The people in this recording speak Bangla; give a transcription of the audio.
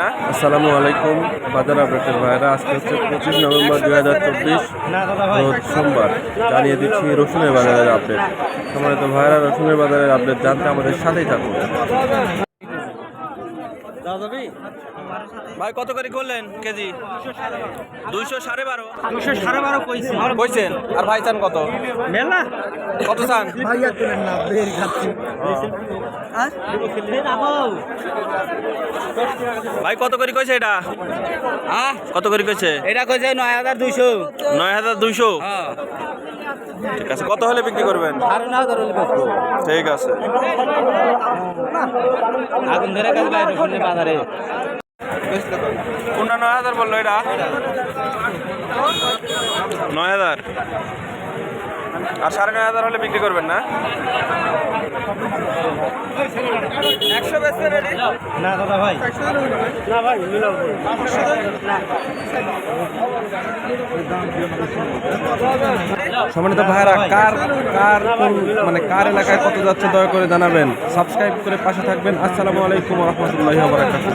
না? আসসালামু আলাইকুম, বাজার আপডেটের ভাইরা। আজকে হচ্ছে পঁচিশ নভেম্বর দুই হাজার চব্বিশ সোমবার। জানিয়ে দিচ্ছি রসুনের বাজারের আপডেট। সম্মানিত ভাইরা, রসুনের বাজারের আপডেট জানতে আমাদের সাথেই থাকুন। ভাই কত করে করলেন কেজি? দুইশো সাড়ে বারো। দুশো সাড়ে বারো কইছি। কইছেন? আর ভাই চান কত? মেলা। কত চান? ভাই কত করে কইছে এটা? হ্যাঁ? কত করে কইছে? এটা কইছে নয় হাজার দুইশো। নয় হাজার দুইশো? ঠিক আছে কত হলে বিক্রি করবেন? ঠিক আছে। আগুন ধরে গেছে ভাই রসুনের বাজারে কোনটা নয় হাজার বলল এটা? নয় হাজার। আর সাড়ে নয় হাজার হলে বিক্রি করবেন না? একশো রেডি না দাদা ভাই। না? ভাই সম্মানিত ভাইরা কার কার মানে কার। এলাকায় কত যাচ্ছে দয়া করে জানাবেন। সাবস্ক্রাইব করে পাশে থাকবেন। আসসালামু আলাইকুম রহমতুল্লাহ বারাকাতুহ।